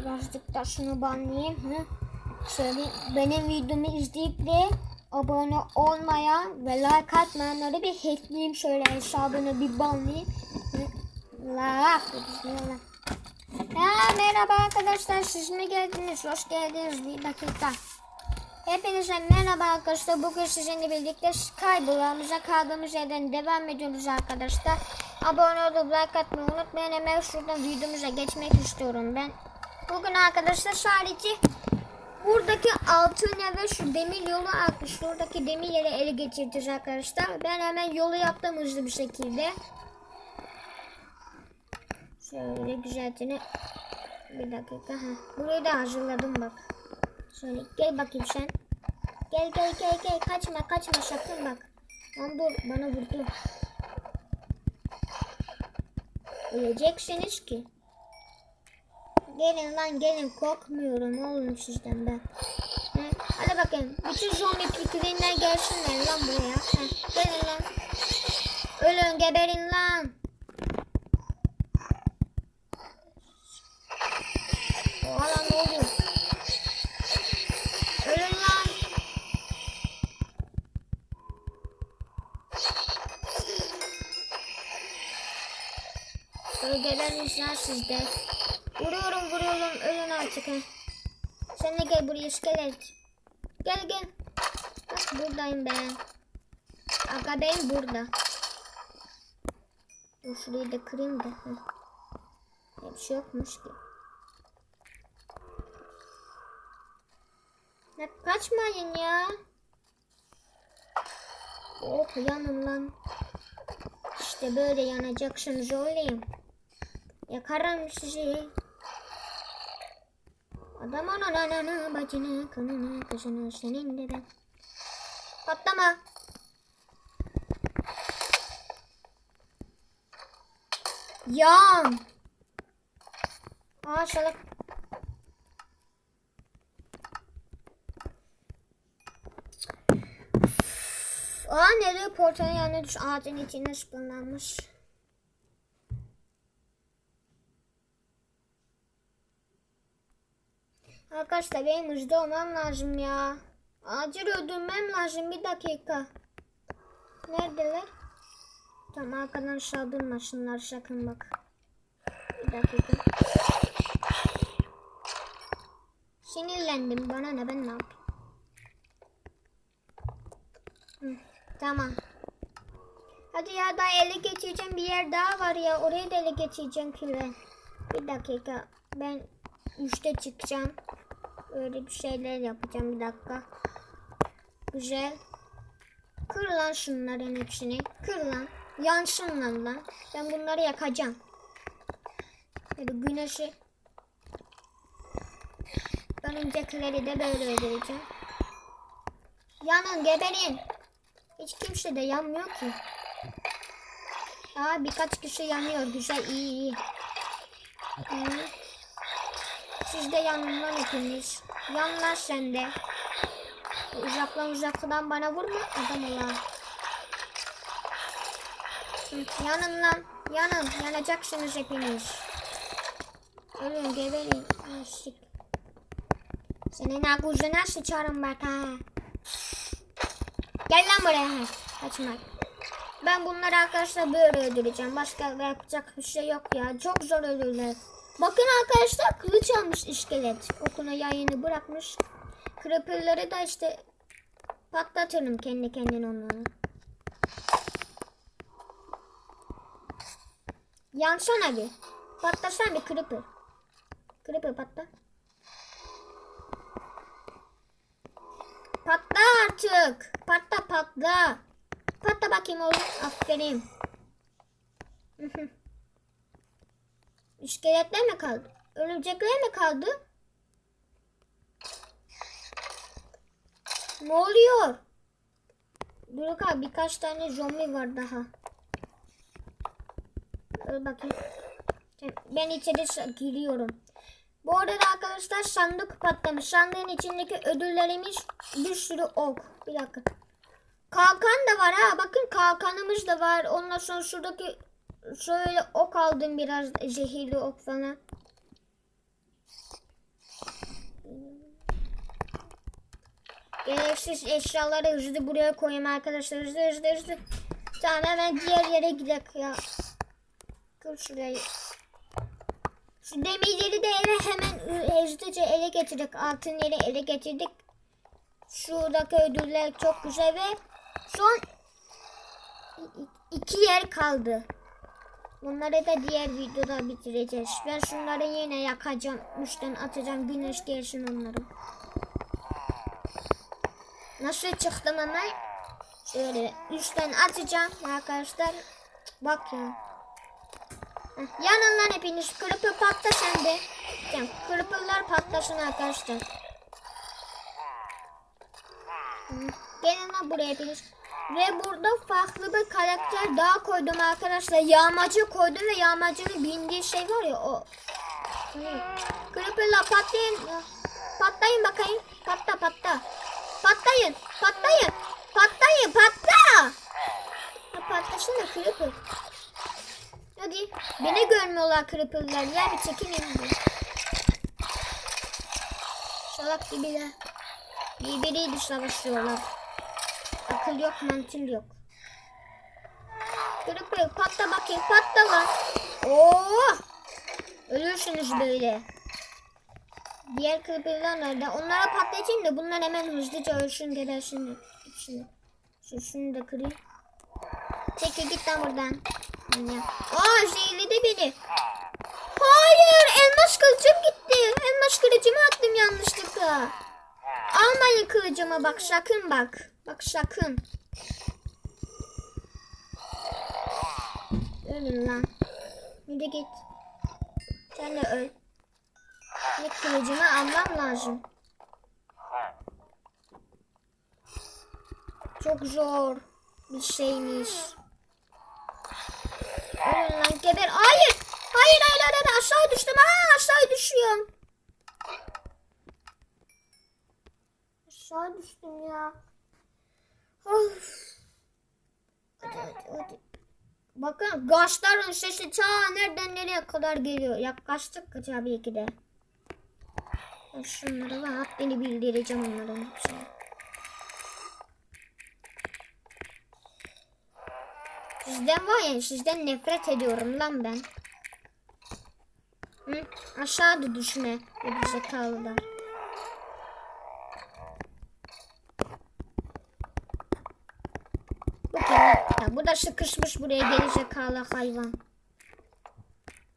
Birazcık da şunu banlayayım. Hı? Şöyle benim videomu izleyip de abone olmayan ve like atmayanları bir hackleyeyim. Şöyle hesabını bir banlayayım. La. Ya merhaba arkadaşlar siz mi geldiniz? Hoş geldiniz bir dakika. Hepinize merhaba arkadaşlar. Bugün sizinle birlikte Skyblock'ımıza kaldığımız yerden devam ediyoruz arkadaşlar. Abone olup like atmayı unutmayın. Hemen şuradan videomuza geçmek istiyorum ben. Bugün arkadaşlar sadece buradaki altın ve şu demir yolu akmış. Şuradaki demir yeri ele geçireceğiz arkadaşlar. Ben hemen yolu yaptım hızlı bir şekilde. Şöyle güzelce bir dakika. Ha. Burayı da hazırladım bak. Şöyle gel bakayım sen. Gel gel gel gel kaçma kaçma sakın bak. Lan dur bana vurdu. Öleceksiniz ki. Gelin lan gelin korkmuyorum oğlum sizden ben. He, hadi bakayım. Bütün zombi piklinler gelsinler lan buraya. He, gelin lan. Ölün geberin lan. Oha lan ne oluyor? Ölün lan. Bölgeleriniz lan sizde. Vuruyorum vuruyorum ölün artık he. Sen de gel buraya iskelet. Gel gel. Bak buradayım ben. Aga ben burada. Dur şurayı da kırayım da. Heh. Bir şey yokmuş ki. Ya kaçmayın ya. Oh yanın lan. İşte böyle yanacaksınız oğlum. Yakarım sizi. Adam onun ananı, bacını, kanını, kızını, senin de ben. Patlama. Yan. Aa salak. Aa nereye portalın yanına düş ağacın içine spınlanmış. Arkadaşlar benim hızlı olmam lazım ya. Acil öldürmem lazım bir dakika. Neredeler? Tamam arkadan saldırmasınlar sakın bak. Bir dakika. Sinirlendim bana ne ben ne yapayım. Tamam. Hadi ya daha ele geçireceğim bir yer daha var ya oraya da ele geçireceğim ki ben. Bir dakika ben üçte çıkacağım. Öyle bir şeyler yapacağım bir dakika. Güzel. Kır lan şunların hepsini. Kır lan. Yansınlar lan. Ben bunları yakacağım. Böyle güneşi. Önümdekileri de böyle öldüreceğim. Yanın geberin. Hiç kimse de yanmıyor ki. Aa birkaç kişi yanıyor. Güzel iyi iyi. Hı. Siz de yanın lan hepiniz. Yan lan sen de. Uzaktan uzaktan bana vurma adam ola. Hı, Yanın lan. Yanın. Yanacaksınız hepiniz. Ölün geberin. Aşık. Senin ağzına sıçarım bak ha. Gel lan buraya. Kaçma. Ben bunları arkadaşlar böyle öldüreceğim. Başka yapacak bir şey yok ya. Çok zor ölürler. Bakın arkadaşlar kılıç almış iskelet. Okuna yayını bırakmış. Creeper'ları da işte patlatırım kendi kendine onları. Yansana bir. Patlasana bir creeper. Creeper patla. Patla artık. Patla patla. Patla bakayım oğlum. Aferin. İskeletler mi kaldı? Örümcekler mi kaldı? Ne oluyor? Dur bakalım birkaç tane zombi var daha. Dur bakayım. Ben içeri giriyorum. Bu arada arkadaşlar sandık patlamış. Sandığın içindeki ödüllerimiz bir sürü ok. Bir dakika. Kalkan da var ha. Bakın kalkanımız da var. Ondan sonra şuradaki şöyle ok aldım biraz zehirli ok falan. Gereksiz eşyaları hızlı buraya koyayım arkadaşlar. Hızlı hızlı hızlı. Tamam hemen diğer yere gidelim ya. Kır şurayı. Şu demirleri de ele hemen hızlıca ele getirdik. Altınları ele getirdik. Şuradaki ödüller çok güzel ve son iki yer kaldı. Bunları da diğer videoda bitireceğiz. Ben şunları yine yakacağım. Üstten atacağım. Güneş gelsin onları. Nasıl çıktım hemen? Şöyle üstten atacağım arkadaşlar. Bak ya. Heh, Yanın lan hepiniz. Kırpı patla sen de. Tamam, Kırpılar patlasın arkadaşlar. Gelin buraya hepiniz. Ve burada farklı bir karakter daha koydum arkadaşlar. Yağmacı koydum ve yağmacının bindiği şey var ya o. Kırpılar patlayın. Patlayın bakayım. Patla patla. Patlayın. Patlayın. Patlayın. Patla. Ya patlasana kırpır. Hadi. Beni görmüyorlar kırpırlar. Ya bir çekilin. Salak gibiler. Birbiriyle savaşıyorlar. Akıl yok, mantık yok. Kırpır patla bakayım. Patla lan. Oo! Ölürsünüz böyle. Diğer kırpırlar nerede? Onlara patlatayım da bunlar hemen hızlıca ölsün gebersin. Hepsini. Şu şunu da kırayım. Çekil git lan buradan. Aa zehirledi beni. Hayır elmas kılıcım gitti. Elmas kılıcımı attım yanlışlıkla. Almayın kılıcımı bak sakın bak. Bak sakın. Ölün lan. Bir git. Sen de öl. Ve kılıcımı almam lazım. Çok zor bir şeymiş. Ölün lan geber. Hayır. Hayır hayır hayır. Aşağı düştüm. Aa, aşağı düşüyorum. Aşağı düştüm ya. Of. Hadi hadi hadi. Bakın gaçların sesi ta nereden nereye kadar geliyor. Yaklaştık tabii ki de. Şunları var. Haddini bildireceğim onların hepsini. Sizden var ya sizden nefret ediyorum lan ben. Hı? Aşağı da düşme. Bu Ya bu da sıkışmış buraya geri zekalı hayvan.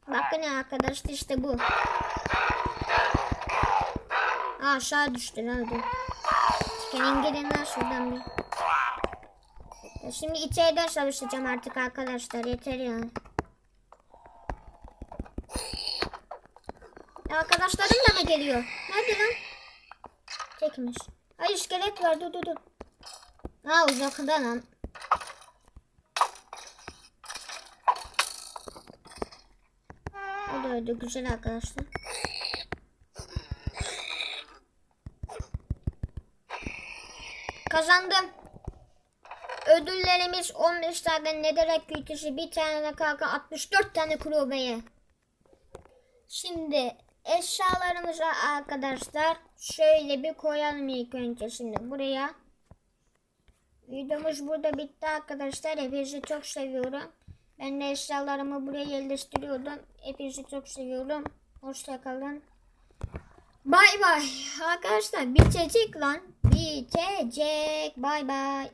Bakın ya arkadaşlar işte bu. Aa, aşağı düştü. Çıkarın gidin lan şuradan bir. Ya şimdi içeriden savaşacağım artık arkadaşlar yeter yani. Ya arkadaşlarım da mı geliyor? Nerede lan? Çekmiş. Ay iskelet var dur dur dur. Ha uzakta lan. Öldü güzel arkadaşlar. Kazandım. Ödüllerimiz 15 tane nederek kütüsü, bir tane kalka 64 tane kurubeye. Şimdi eşyalarımızı arkadaşlar şöyle bir koyalım ilk önce şimdi buraya. Videomuz burada bitti arkadaşlar. Hepinizi çok seviyorum. Ben de eşyalarımı buraya yerleştiriyordum. Hepinizi çok seviyorum. Hoşçakalın. Bay bay. Arkadaşlar bitecek lan. Bitecek. Bay bay.